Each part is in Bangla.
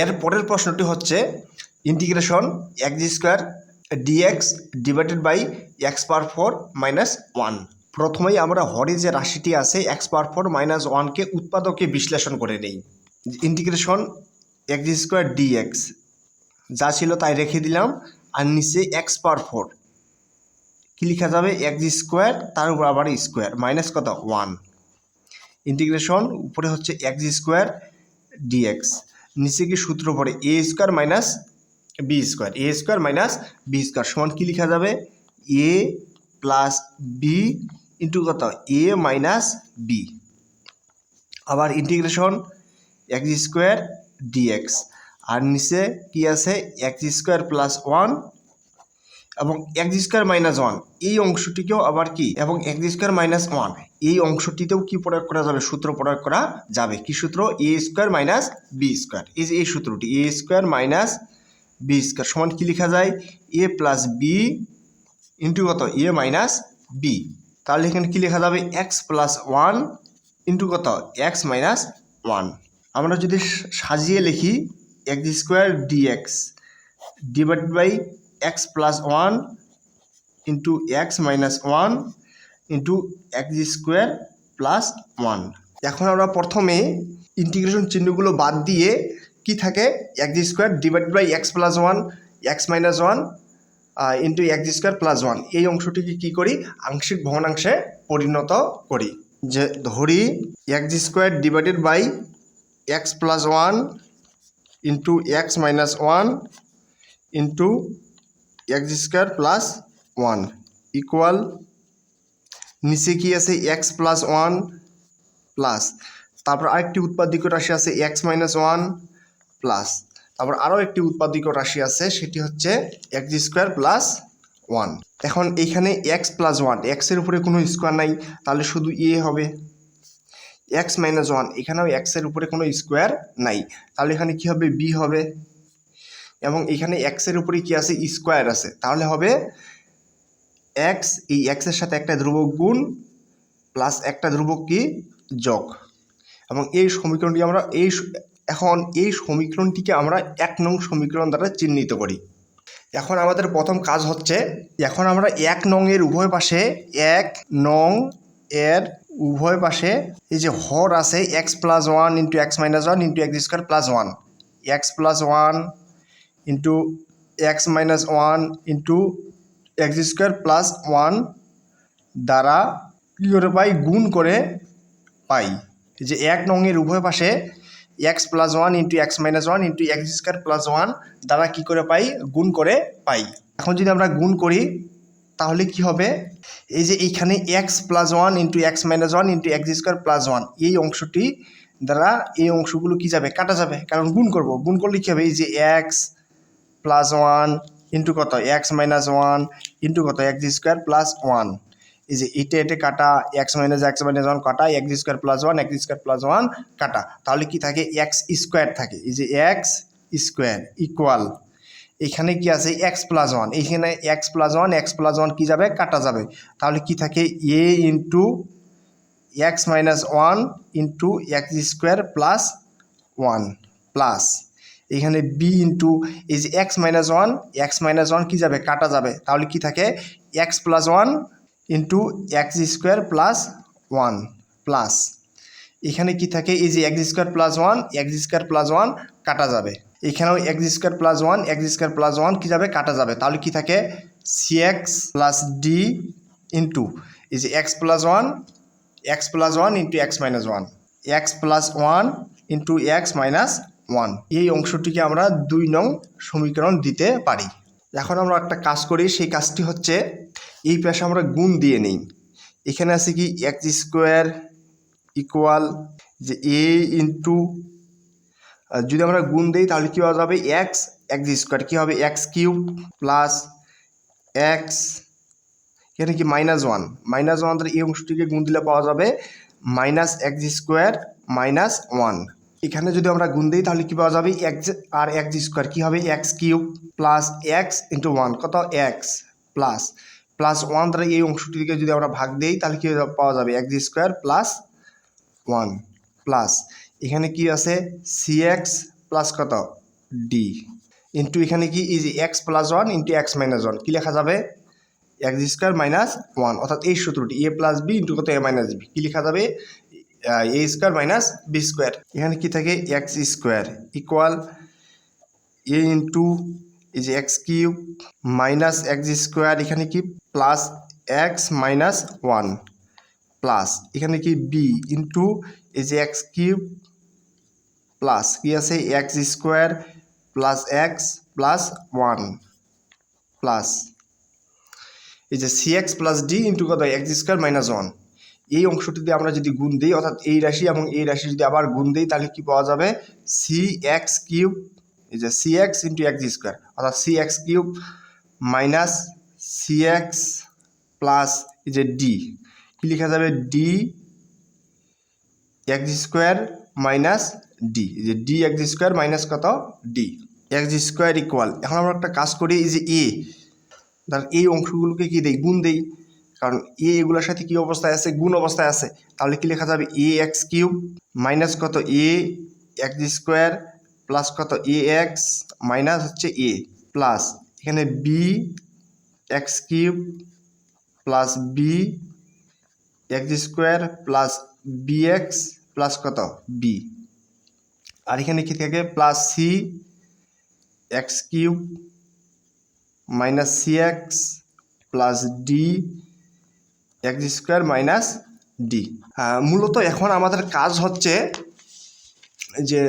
এর পরের প্রশ্নটি হচ্ছে integration x square dx divided by x power four minus one প্রথমেই আমরা হরে যে রাশিটি আছে এক্স পাওয়ার ফোর মাইনাস ওয়ানকে উৎপাদকে বিশ্লেষণ করে নেই। ইন্টিগ্রেশন এক্স স্কোয়ার ডিএক্স যা ছিল তাই রেখে দিলাম, আর নিচে এক্স পাওয়ার ফোর কী লেখা যাবে? এক্স স্কোয়ার তার উপর আবার স্কোয়ার মাইনাস কত? ওয়ান ইন্টিগ্রেশন উপরে হচ্ছে এক্স স্কোয়ার ডিএক্স নিচে কি সূত্র পড়ে a square minus b square a square minus b square সমান কী লেখা যাবে? এ প্লাস বি ইন্টু কত? এ মাইনাস বি আবার ইন্টিগ্রেশন এক্স স্কোয়ার ডিএক্স আর নিচে কি আছে? এক্স স্কোয়ার প্লাস ওয়ান এবং এক্স স্কোয়ার মাইনাস ওয়ান এই অংশটিকেও আবার কি? এবং এক্স স্কোয়ার মাইনাস ওয়ান এই অংশটিতেও কি প্রয়োগ করা যাবে? সূত্র প্রয়োগ করা যাবে। কি সূত্র? A square minus b square এই যে এই সূত্রটি a square minus b square সমান কি লেখা যায়? এ প্লাস বি ইন্টু কত? এ মাইনাস বি তাহলে এখানে কি লেখা যাবে? এক্স প্লাস ওয়ান ইন্টু কত? এক্স মাইনাস ওয়ান আমরা যদি সাজিয়ে লিখি x square dx divide by x plus one into x minus one into x square plus one এখন আমরা প্রথমে ইন্টিগ্রেশন চিহ্নগুলো বাদ দিয়ে কি থাকে? X square divide by x plus one x minus one into x square plus one এই অংশটিকে কী করি? আংশিক ভগ্নাংশে পরিণত করি। যে ধরি x square divided by x plus one into x minus one into x square plus one equal নিচে কি আছে এক্স প্লাস ওয়ান প্লাস তারপর আরেকটি উৎপাদিক রাশি আছে এক্স মাইনাস ওয়ান প্লাস তারপর আরও একটি উৎপাদিক রাশি আছে, সেটি হচ্ছে এক্স স্কোয়ার প্লাস ওয়ান এখন এইখানে এক্স প্লাস ওয়ান এক্সের উপরে কোনো স্কোয়ার নাই, তাহলে শুধু এ হবে। এক্স মাইনাস ওয়ান এখানেও এক্সের উপরে কোনো স্কোয়ার নাই। তাহলে এখানে কি হবে? বি হবে। এবং এখানে এক্সের উপরে কি আছে? স্কোয়ার আছে। তাহলে হবে এক্স এই এক্সের সাথে একটা ধ্রুবক গুণ প্লাস একটা ধ্রুবক কি? যোগ। এবং এই সমীকরণটি আমরা, এই এখন এই সমীকরণটিকে আমরা এক নং সমীকরণ দ্বারা চিহ্নিত করি। এখন আমাদের প্রথম কাজ হচ্ছে, এখন আমরা এক নং এর উভয় পাশে এক নং এর উভয় পাশে এই যে হর আছে x plus one into x minus one into x square plus one x plus one into x minus one into x square plus one দ্বারা কী করে পাই? গুণ করে পাই। যে এক নংয়ের উভয় পাশে x plus one into x minus one into x square plus one দ্বারা কী করে পাই? গুণ করে পাই। এখন যদি আমরা গুণ করি, তাহলে কি হবে? এই যে এইখানে x plus one into x minus one into x square plus one, এই অংশটি দ্বারা এই অংশগুলো কি যাবে? কাটা যাবে। কারণ গুণ করব। গুণ করলে কী হবে? এই যে এক্স প্লাস ওয়ান ইন্টু কত? এক্স মাইনাস ওয়ান ইন্টু কত? এক্স স্কোয়ার প্লাস ওয়ান এই যে এটা এটা কাটা x minus x minus one কাটা x square plus one x square plus one কাটা। তাহলে কি থাকে? এক্স স্কোয়ার থাকে। এই যে এক্স স্কোয়ার ইকুয়াল এখানে কি আছে? এক্স প্লাস ওয়ান এইখানে x plus one x plus one কী যাবে? কাটা যাবে। তাহলে কি থাকে? A into x minus one into x square plus one plus এখানে বি ইন্টু এই যে x minus one x minus one কী যাবে? কাটা যাবে। তাহলে কি থাকে? X plus one into x square plus one plus এখানে কি থাকে? এই যে x square plus one x square plus one কাটা যাবে। এখানেও x square plus one x square plus one কী যাবে? কাটা যাবে। তাহলে কি থাকে? C x plus d into এই যে x plus one x plus one into x minus one x plus one into x minus one এই অংশটিকে আমরা দুই নং সমীকরণ দিতে পারি। এখন আমরা একটা কাজ করি, সেই কাজটি হচ্ছে এই পাশে আমরা গুণ দিয়ে নিই। এখানে আছে কি এক্স স্কোয়ার ইকুয়াল যে এ ইন্টু যদি আমরা গুণ দিই তাহলে কী পাওয়া যাবে? এক্স এক্স স্কোয়ার কী হবে? এক্স কিউব প্লাস এক্স এখানে কি মাইনাস ওয়ান মাইনাস ওয়ান এই অংশটিকে গুণ দিলে পাওয়া যাবে minus x square minus one এখানে যদি আমরা গুণ দিই, তাহলে কি পাওয়া যাবে? এক্স আর এক্স স্কোয়ার কী হবে? X cube plus x into one কত? এক্স প্লাস প্লাস ওয়ান দ্বারা এই অংশটিকে যদি আমরা ভাগ দিই, তাহলে কী পাওয়া যাবে? X square plus one plus এখানে কি আছে? সি এক্স প্লাস কত? ডি ইন্টু এখানে কি? Is x plus one into x minus one কী লেখা যাবে? এক্স স্কোয়ার মাইনাস ওয়ান অর্থাৎ এই সূত্রটি এ প্লাস বি ইন্টু কত? এ মাইনাস বি কী লেখা যাবে? A square minus b square এখানে কি থাকে? X square equal a into এই যে x cube minus x square এখানে কি? Plus x minus one plus এখানে কি? বি ইন্টু এই যে এক্স কিউব প্লাস কি আছে? X square plus x plus one plus এই যে c x plus d into কত? এক্স স্কোয়ার মাইনাস ওয়ান এই অংশটি দিয়ে আমরা যদি গুণ দিই, অর্থাৎ এই রাশি এবং এই রাশি যদি আবার গুণ দিই, তাহলে কি পাওয়া যাবে? সি এক্স কিউব, এই যে c x into x square অর্থাৎ c x cube minus c x plus এই যে ডি কী লেখা যাবে? D x square minus d এই যে ডি এক্স স্কোয়ার মাইনাস কত? ডি এক্স স্কোয়ার ইকুয়াল এখন আমরা একটা কাজ করি, এই যে এ ধর এই অংশগুলোকে কি দেই? গুণ দেই। কারণ এ এগুলোর সাথে কি অবস্থায় আছে? গুণ অবস্থায় আছে। তাহলে কি লেখা যাবে? এ এক্স কিউব মাইনাস কত? এ এক্স স্কোয়ার প্লাস কত? এ এক্স মাইনাস হচ্ছে এ প্লাস এখানে b x cube plus b x square plus b x plus কত? বি আর এখানে কি থাকে? Plus c x cube minus c x plus d x square minus d মূলত এখন আমাদের কাজ হচ্ছে যে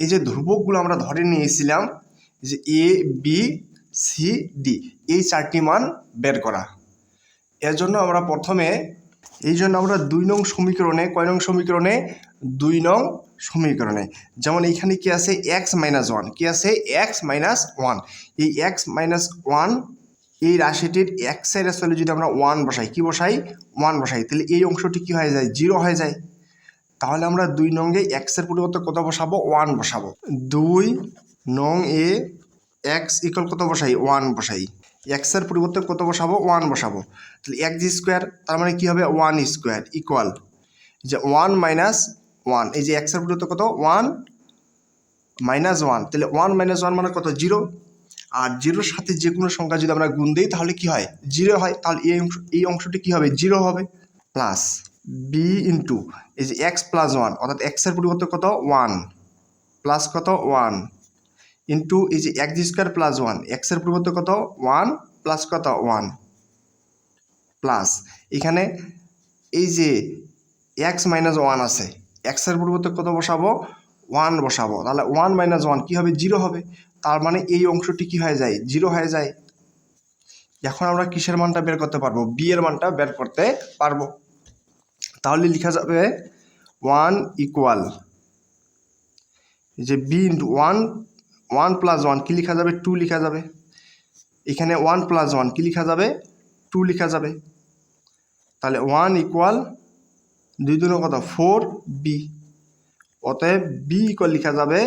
এই যে ধ্রুবকগুলো আমরা ধরে নিয়েছিলাম যে এ বি সি ডি এই চারটি মান বের করা। এর জন্য আমরা প্রথমে, এই জন্য আমরা দুই নং সমীকরণে, কয় নং সমীকরণে? দুই নং সমীকরণে। যেমন এইখানে কি আছে? এক্স মাইনাস ওয়ান কি আছে? এক্স মাইনাস ওয়ান এই এক্স মাইনাস ওয়ান এই রাশিটির এক্সের আসলে যদি আমরা ওয়ান বসাই, কি বসাই? ওয়ান বসাই। তাহলে এই অংশটি কি হয়ে যায়? জিরো হয়ে যায়। তাহলে আমরা দুই নঙ্গে এক্সের পরিবর্তে কত বসাবো? ওয়ান বসাবো। দুই নং এ এক্স ইকুয়াল কত বসাই? ওয়ান বসাই। এক্সের পরিবর্তে কত বসাবো? ওয়ান বসাবো। তাহলে এক্স স্কোয়ার তার মানে কী হবে? ওয়ান স্কোয়ার ইকুয়াল যে ওয়ান মাইনাস ওয়ান এই যে এক্সের পরিবর্তে কত? ওয়ান মাইনাস ওয়ান তাহলে ওয়ান মাইনাস ওয়ান মানে কত? জিরো আর জিরোর সাথে যে কোনো সংখ্যা যদি আমরা গুণ দিই, তাহলে কি হয়? জিরো হয়। তাহলে এই অংশ, এই অংশটি কী হবে? জিরো হবে। প্লাস বি ইন্টু এই যে এক্স প্লাস ওয়ান অর্থাৎ এক্সের পরিবর্তে কত? ওয়ান প্লাস কত? ওয়ান ইন্টু এই যে এক্স স্কোয়ার প্লাস ওয়ান এক্সের পরিবর্তে কত? ওয়ান প্লাস কত? ওয়ান প্লাস এখানে এই যে এক্স মাইনাস ওয়ান আছে এক্সের পরিবর্তে কত বসাবো? ওয়ান বসাবো। তাহলে ওয়ান মাইনাস ওয়ান কী হবে? জিরো হবে। তার মানে এই অংশটি কি হয়ে যায়? জিরো হয়ে যায়। এখন আমরা কিসের মানটা বের করতে পারব? বি এর মানটা বের করতে পারব। তাহলে লেখা যাবে ওয়ান ইকুয়াল যে b into one one plus one কী লেখা যাবে? টু লেখা যাবে। এখানে ওয়ান প্লাস ওয়ান কী লেখা যাবে? টু লেখা যাবে। তাহলে ওয়ান ইকুয়াল দুই দুনো কত? ফোর বি অতএব বি ইকুয়াল লেখা যাবে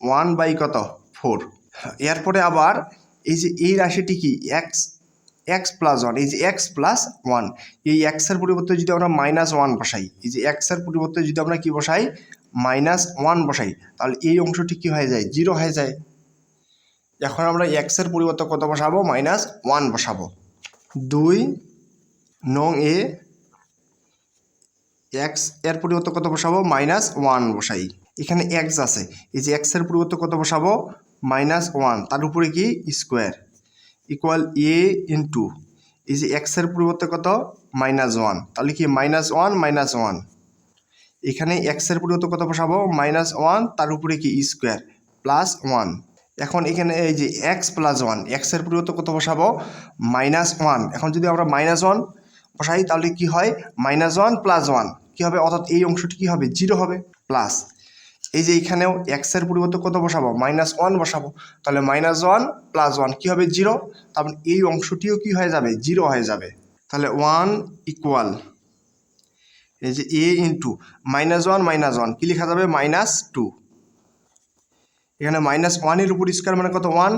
ওয়ান বাই কত? ফোর। এরপরে আবার এই যে এই রাশিটি কি? এক্স এক্স প্লাস ওয়ান এই যে এক্স প্লাস ওয়ান এই এক্সের পরিবর্তে যদি আমরা মাইনাস ওয়ান বসাই, এই যে এক্সের পরিবর্তে যদি আমরা কি বসাই? মাইনাস ওয়ান বসাই, তাহলে এই অংশটি কি হয়ে যায়? জিরো হয়ে যায়। এখন আমরা এক্সের পরিবর্তে কত বসাবো? মাইনাস ওয়ান বসাবো। দুই, নং এ এক্সের পরিবর্তে কত বসাবো? মাইনাস ওয়ান বসাই। এখানে এক্স আছে। এই যে এক্সের পরিবর্তে কত বসাবো? মাইনাস ওয়ান তার উপরে কি? স্কোয়ার ইকুয়াল এ ইন্টু এই যে এক্সের পরিবর্তে কত? মাইনাস ওয়ান তাহলে কি মাইনাস ওয়ান মাইনাস ওয়ান এখানে এক্সের পরিবর্তে কত বসাবো? মাইনাস ওয়ান তার উপরে কি? স্কোয়ার প্লাস ওয়ান এখন এখানে এই যে এক্স প্লাস ওয়ান এক্সের পরিবর্তে কত বসাবো? মাইনাস ওয়ান এখন যদি আমরা মাইনাস ওয়ান বসাই, তাহলে কি হয়? মাইনাস ওয়ান প্লাস ওয়ান কী হবে? অর্থাৎ এই অংশটি কী হবে? জিরো হবে প্লাস এই যে এখানেও এক্সের পরিবর্তে কত বসাবো? মাইনাস ওয়ান বসাবো। তাহলে মাইনাস ওয়ান প্লাস ওয়ান কী হবে? জিরো তারপর এই অংশটিও কি হয়ে যাবে? জিরো হয়ে যাবে। তাহলে ওয়ান ইকুয়াল এই যে a into minus one minus one কী লেখা যাবে? মাইনাস টু এখানে মাইনাস ওয়ানের উপর স্কোয়ার মানে কত? ওয়ান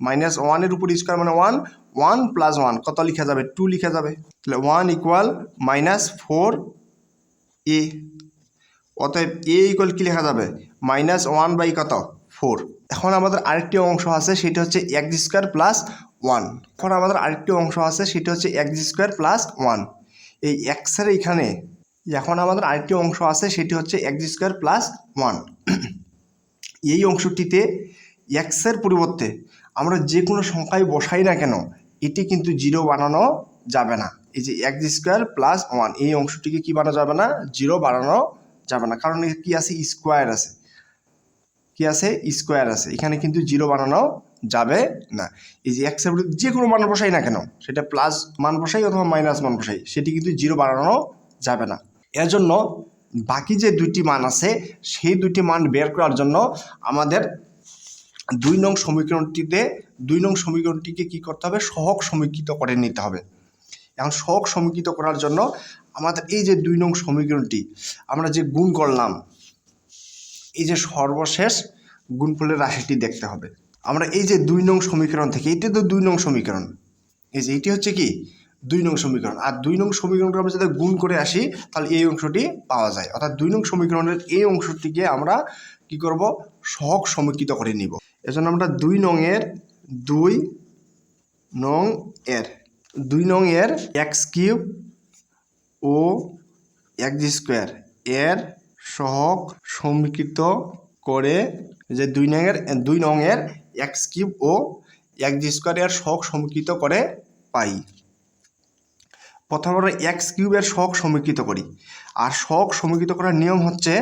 মাইনাস ওয়ানের উপর স্কোয়ার মানে ওয়ান ওয়ান প্লাস ওয়ান কত লিখা যাবে? টু লিখা যাবে। তাহলে one equal minus four a অতএব এ ইকুয়াল কী লেখা যাবে? মাইনাস ওয়ান বাই কত? ফোর এখন আমাদের আরেকটি অংশ আছে, সেটা হচ্ছে এক্স স্কোয়ার প্লাস ওয়ান এখন আমাদের আরেকটি অংশ আছে, সেটা হচ্ছে এক্স স্কোয়ার প্লাস ওয়ান এই এক্সের এখানে এখন আমাদের আরেকটি অংশ আছে, সেটি হচ্ছে এক্স স্কোয়ার প্লাস ওয়ান এই অংশটিতে এক্সের পরিবর্তে আমরা যে কোনো সংখ্যায় বসাই না কেন, এটি কিন্তু জিরো বানানো যাবে না। এই যে এক্স স্কোয়ার প্লাস ওয়ান এই অংশটিকে কি বানানো যাবে না? জিরো বানানো যাবে না। কারণ কি আছে? স্কোয়ার আছে। কি আছে? স্কোয়ার আছে। এখানে কিন্তু জিরো বানানো যাবে না। এই যে এক্সের বিরুদ্ধে যে কোনো মান বসাই না কেন, সেটা প্লাস মান বসাই অথবা মাইনাস মান বসাই, সেটি কিন্তু জিরো বানানো যাবে না। এর জন্য বাকি যে দুইটি মান আছে, সেই দুইটি মান বের করার জন্য আমাদের দুই নং সমীকরণটিতে, দুই নং সমীকরণটিকে কি করতে হবে? সহগ সমীকৃত করে নিতে হবে। এখন সহগ সমীকৃত করার জন্য আমাদের এই যে দুই নং সমীকরণটি, আমরা যে গুণ করলাম, এই যে সর্বশেষ গুণফলের রাশিটি দেখতে হবে। আমরা এই যে দুই নং সমীকরণ থেকে, এটি তো দুই নং সমীকরণ। এই যে এটি হচ্ছে কি? দুই নং সমীকরণ। আর দুই নং সমীকরণকে আমরা যদি গুণ করে আসি, তাহলে এই অংশটি পাওয়া যায়। অর্থাৎ দুই নং সমীকরণের এই অংশটিকে আমরা কি করব? সহগ সমীকৃত করে নিব। এজন্য আমরা দুই নং এর দুই নং এর, দুই নং এর এক্স কিউব ও এক্স স্কোয়ার। এর সহগ সমীকৃত করে যে দুই নঙের দুই নঙের এক্স কিউব ও এক্স স্কোয়ার এর সহগ সমীকৃত করে পাই। প্রথমে আমরা এক্স কিউবের সহগ সমীকৃত করি। আর সহগ সমীকৃত করার নিয়ম হচ্ছে,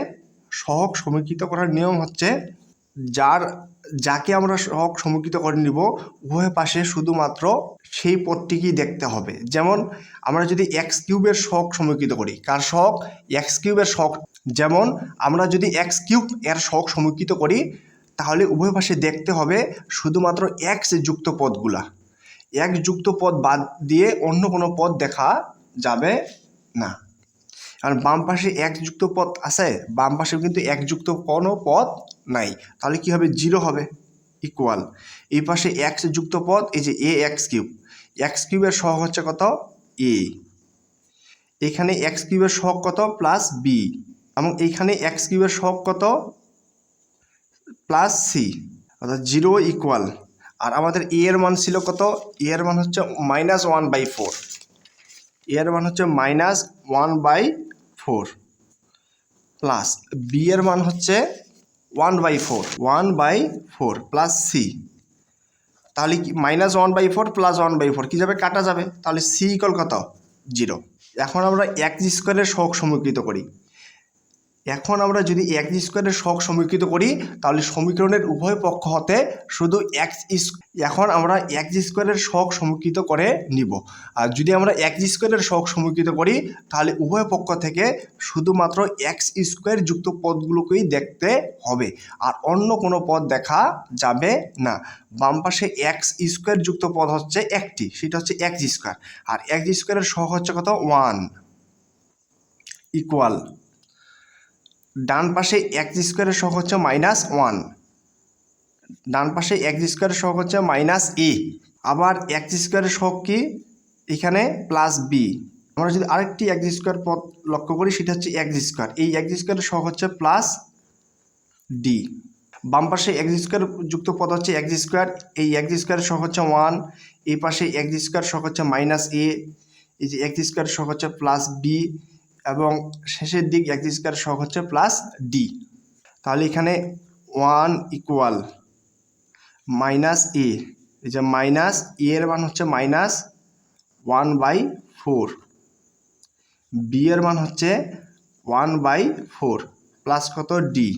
সহগ সমীকৃত করার নিয়ম হচ্ছে যার, যাকে আমরা সহগ সমীকৃত করে নিব, উভয় পাশে শুধুমাত্র সেই পদটিকেই দেখতে হবে। যেমন, আমরা যদি এক্স কিউবের সহগ সমীকৃত করি, কার সহগ এক্স কিউবের সহগ যেমন, আমরা যদি এক্স কিউব এর সহগ সমীকৃত করি, তাহলে উভয় পাশে দেখতে হবে শুধুমাত্র এক্স যুক্ত পদগুলা। এক যুক্ত পদ বাদ দিয়ে অন্য কোনো পদ দেখা যাবে না। আর বাম পাশে এক যুক্ত পদ আছে, বাম পাশে কিন্তু এক যুক্ত কোনো পদ নাই। তাহলে কি হবে? জিরো হবে ইকুয়াল এই পাশে এক্স যুক্ত পদ, এই যে এ এক্স কিউব এক্স কিউবের সহগ হচ্ছে কত? এ এখানে এক্স কিউবের সহগ কত? প্লাস বি এবং এইখানে এক্স কিউবের সহগ কত? প্লাস সি অর্থাৎ জিরো ইকুয়াল আর আমাদের এ এর মান ছিল কত? এ এর মান হচ্ছে minus one by four a এর মান হচ্ছে minus one by four plus b এর মান হচ্ছে one by four one by four plus c তাহলে কি minus one by four plus one by four কী যাবে? কাটা যাবে। তাহলে সি ইকল কত? জিরো এখন আমরা এক স্কোয়ারের শখ সমীকৃত করি। এখন আমরা যদি এক্স স্কোয়ারের শখ সমীকৃত করি, তাহলে সমীকরণের উভয় পক্ষ হতে শুধু এক্স এখন আমরা এক্স স্কোয়ারের শখ সমীকৃত করে নিব। আর যদি আমরা এক্স স্কোয়ারের শখ সমীকৃত করি, তাহলে উভয় পক্ষ থেকে শুধুমাত্র এক্স স্কোয়ার যুক্ত পদগুলোকেই দেখতে হবে। আর অন্য কোনো পদ দেখা যাবে না। বাম পাশে এক্স স্কোয়ার যুক্ত পদ হচ্ছে একটি, সেটা হচ্ছে এক্স স্কোয়ার আর এক্স স্কোয়ারের শখ হচ্ছে কত? ওয়ান ইকুয়াল ডান পাশে এক্স স্কোয়ারের সহ হচ্ছে মাইনাস ওয়ান ডান পাশে এক্স স্কোয়ারের সহ হচ্ছে মাইনাস এ আবার এক্স স্কোয়ারের সহ কি? এখানে প্লাস বি আমরা যদি আরেকটি এক্স স্কোয়ার পদ লক্ষ্য করি, সেটা হচ্ছে এক্স স্কোয়ার এই এক্স স্কোয়ারের সহ হচ্ছে প্লাস ডি বাম পাশে এক্স স্কোয়ার যুক্ত পদ হচ্ছে এক্স স্কোয়ার এই এক্স স্কোয়ারের সহ হচ্ছে ওয়ান এই পাশে এক্স স্কোয়ার সহ হচ্ছে মাইনাস এ এই যে এক্স স্কোয়ার সহ হচ্ছে প্লাস বি এবং শেষের দিক এক্স স্কোয়ার সহ হচ্ছে প্লাস ডি তাহলে এখানে ওয়ান ইকুয়াল মাইনাস এ এই যে মাইনাস এ এর মান হচ্ছে minus one by four b এর মান হচ্ছে ওয়ান বাই ফোর প্লাস কত ডি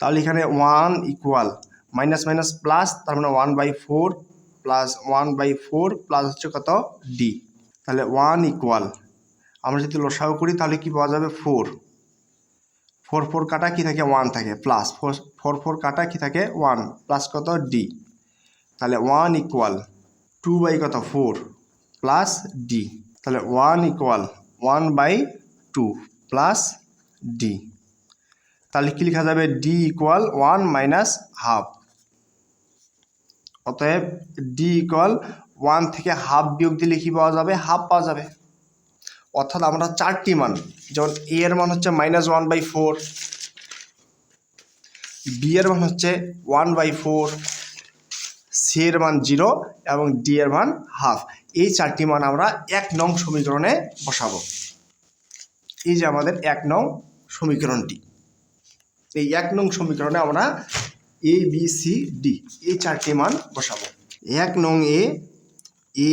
তাহলে এখানে one equal minus minus plus তার মানে one by four plus one by four plus হচ্ছে কত ডি তাহলে ওয়ান ইকুয়াল আমরা যদি লসাগু করি, তাহলে কি পাওয়া যাবে? ফোর ফোর ফোর কাটা কি থাকে? ওয়ান থাকে। প্লাস ফোর ফোর ফোর কাটা কি থাকে? ওয়ান প্লাস কত? ডি তাহলে ওয়ান ইকুয়াল টু বাই কত? ফোর প্লাস ডি তাহলে one equal one by two plus d তাহলে কি লেখা যাবে? D equal one minus half অতএব ডি ইকুয়াল ওয়ান থেকে হাফ বিয়োগ দিলে কি পাওয়া যাবে? হাফ পাওয়া যাবে। অর্থাৎ আমরা চারটি মান, যেমন এ এর মান হচ্ছে minus one by four b এর মান হচ্ছে ওয়ান বাই ফোর সি এর মান জিরো এবং ডি এর মান হাফ এই চারটি মান আমরা এক নং সমীকরণে বসাবো। এই যে আমাদের এক নং সমীকরণটি। এই এক নং সমীকরণে আমরা এ বি সি ডি এই চারটি মান বসাবো। এক নং এ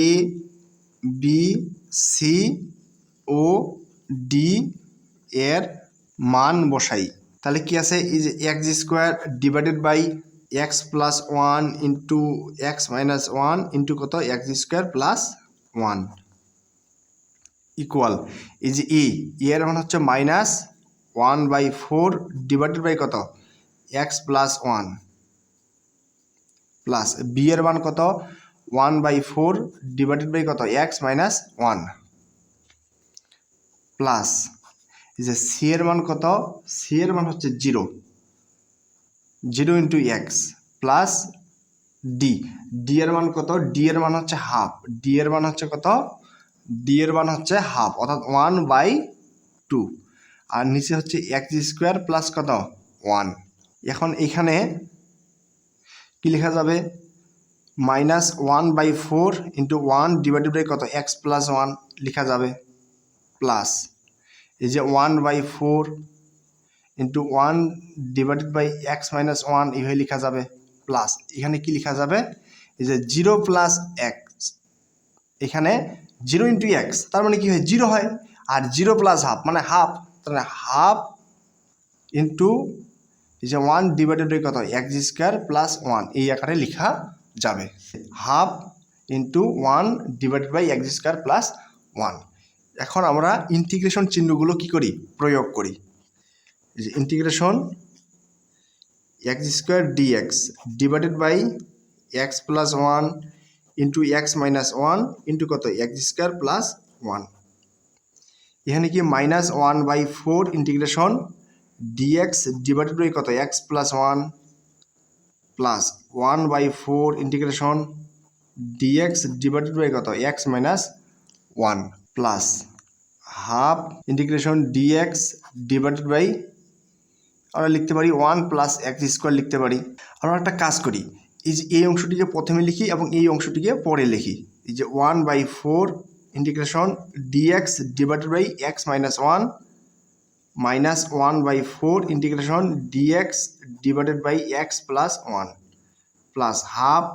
এ বি সি ও, ডি এর মান বসাই। তাহলে কি আছে? Is x squared divided by x plus one into x minus one into কত? X squared plus one equal is E এর মান হচ্ছে minus one by four divided by কত? X plus one plus B এর মান কত? One by four divided by কত? এক্স মাইনাস ওয়ান প্লাস যে সি এর মান কত? সি এর মান হচ্ছে zero zero into x plus D D এর মান কত? ডি এর মান হচ্ছে হাফ ডি এর মান হচ্ছে কত? ডি এর মান হচ্ছে হাফ অর্থাৎ ওয়ান বাই টু আর নিচে হচ্ছে এক্স স্কোয়ার প্লাস কত? ওয়ান এখন এখানে কি লেখা যাবে? Minus one by four into one divided by কত? এক্স প্লাস ওয়ান লেখা যাবে। প্লাস এই যে one by four into one divided by x minus one এইভাবে লেখা যাবে প্লাস এখানে কি লেখা যাবে? এই যে জিরো প্লাস এক্স এখানে জিরো ইন্টু এক্স তার মানে কি হয়? জিরো হয়। আর জিরো প্লাস হাফ মানে হাফ তার মানে হাফ ইন্টু এই যে ওয়ান ডিভাইডেড বাই কত? এক্স স্কোয়ার প্লাস ওয়ান এই আকারে লেখা যাবে। Half into one divided by x squared plus one এখন আমরা ইন্টিগ্রেশন চিহ্নগুলো কি করি? প্রয়োগ করি। যে integration x squared dx divided by x plus one into x minus one into কত? এক্স স্কোয়ার প্লাস ওয়ান এখানে কি minus one by four integration dx divided by কত? X plus one plus one by four integration dx divided by কত? X minus one plus half integration dx divided by আমরা লিখতে পারি ওয়ান প্লাস এক্স স্কোয়ার লিখতে পারি। আমরা একটা কাজ করি, এই যে এই অংশটিকে প্রথমে লিখি এবং এই অংশটিকে পরে লিখি। এই যে one by four integration dx divided by x minus one minus one by four integration dx divided by x plus one plus half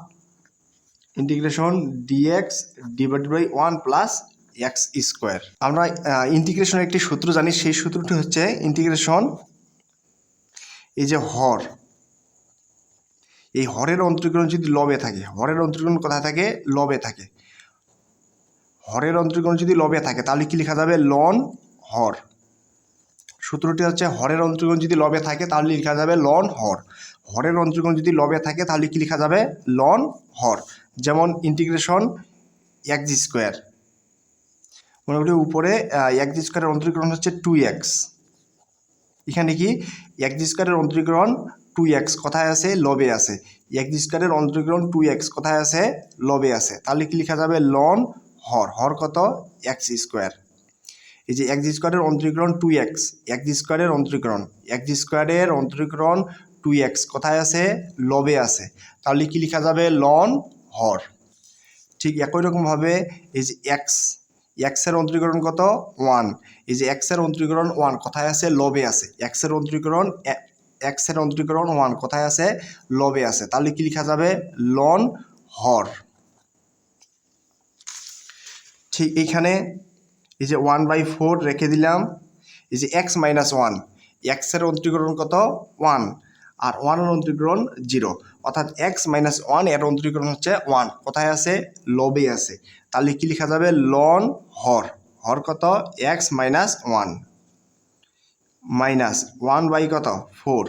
integration dx divided by one plus x squared. আমরা ইন্টিগ্রেশনের একটি সূত্র জানি, সেই সূত্রটি হচ্ছে ইন্টিগ্রেশন এই যে হর। এই হরের অন্তরীকরণ যদি লবে থাকে, হরের অন্তরীকরণ কোথায় থাকে? লবে থাকে। হরের অন্তরীকরণ যদি লবে থাকে, তাহলে কি লেখা যাবে? লন হর। সূত্রটি হচ্ছে, হরের অন্তরীকরণ যদি লবে থাকে, তাহলে লেখা যাবে লন হর। হরের অন্তরীকরণ যদি লবে থাকে, তাহলে কি লেখা যাবে? লন হর। যেমন ইন্টিগ্রেশন এক্স স্কোয়ার। মোটামুটি উপরে এক এক্স স্কোয়ারের অন্তরীকরণ হচ্ছে টু এক্স এখানে কি? এক্স স্কোয়ারের অন্তরীকরণ টু এক্স কোথায় আছে? লবে আছে। এক্স স্কোয়ারের অন্তরীকরণ টু এক্স কোথায় আছে? লবে আছে। তাহলে কি লেখা যাবে? লন হর। হর কত? এক্স স্কোয়ার এই যে এক এক্স স্কোয়ারের অন্তরীকরণ টু এক্স এক এক্স স্কোয়ারের অন্তরীকরণ। এক্স স্কোয়ারের অন্তরীকরণ টু এক্স কোথায় আছে? লবে আছে। তাহলে কি লেখা যাবে? লন হর। ঠিক একই রকমভাবে এই যে এক্স এক্সের অন্তরীকরণ কত? ওয়ান এই যে এক্সের অন্তরীকরণ ওয়ান কোথায় আছে? লবে আছে। এক্সের অন্তরীকরণ এক্সের অন্তরীকরণ ওয়ান কোথায় আছে? লবে আছে। তাহলে কি লেখা যাবে? লন হর ঠিক এইখানে এই যে ওয়ান বাই ফোর রেখে দিলাম। এই যে এক্স মাইনাস ওয়ান এক্সের অন্তরীকরণ কত? ওয়ান আর ওয়ানের অন্তরীকরণ জিরো অর্থাৎ এক্স মাইনাস ওয়ানের অন্তরীকরণ হচ্ছে ওয়ান কোথায় আছে? লবে আছে। তাহলে কি লেখা যাবে? লন হর। হর কত? X minus one minus one by কত? ফোর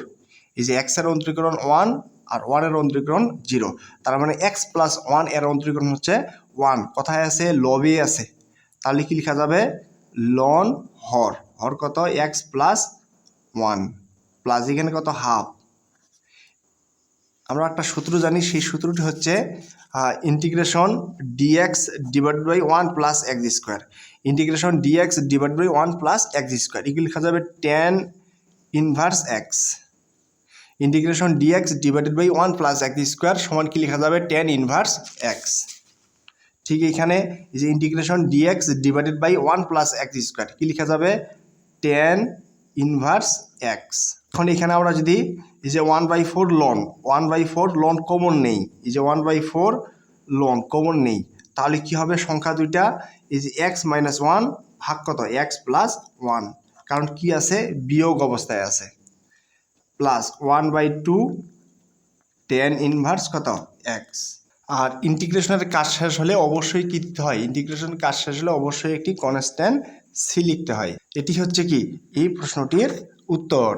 এই যে এক্সের অন্তরীকরণ ওয়ান আর ওয়ানের অন্তরীকরণ জিরো তার মানে এক্স প্লাস ওয়ানের অন্তরীকরণ হচ্ছে ওয়ান কোথায় আছে? লবে আছে। তাহলে কি লেখা যাবে? লন হর। হর কত? এক্স প্লাস ওয়ান প্লাস এখানে কত? হাফ আমরা একটা সূত্র জানি, সেই সূত্রটি হচ্ছে integration dx divide by one plus x squared integration dx divide by one plus x squared এগুলি লেখা যাবে tan inverse x integration dx divided by one plus x squared সমান কি লেখা যাবে? টেন ইনভার্স এক্স ঠিক এখানে যে integration dx divided by one plus x squared কী লেখা যাবে? টেন ইনভার্স এক্স এখন এখানে আমরা যদি এই যে ওয়ান বাই ফোর লন ওয়ান বাই ফোর লন কমন নেই, এই যে ওয়ান বাই ফোর লন কমন নেই, তাহলে কি হবে সংখ্যা দুইটা? এই যে এক্স মাইনাস ওয়ান ভাগ কত? এক্স প্লাস ওয়ান কারণ কি আছে? বিয়োগ অবস্থায় আছে। Plus one by two tan inverse কত? এক্স আর ইন্টিগ্রেশনের কাজ শেষ হলে অবশ্যই কি দিতে হয়? ইন্টিগ্রেশনের কাজ শেষ হলে অবশ্যই একটি কনস্ট্যান্ট সি লিখতে হয়। এটি হচ্ছে কি? এই প্রশ্নটির উত্তর।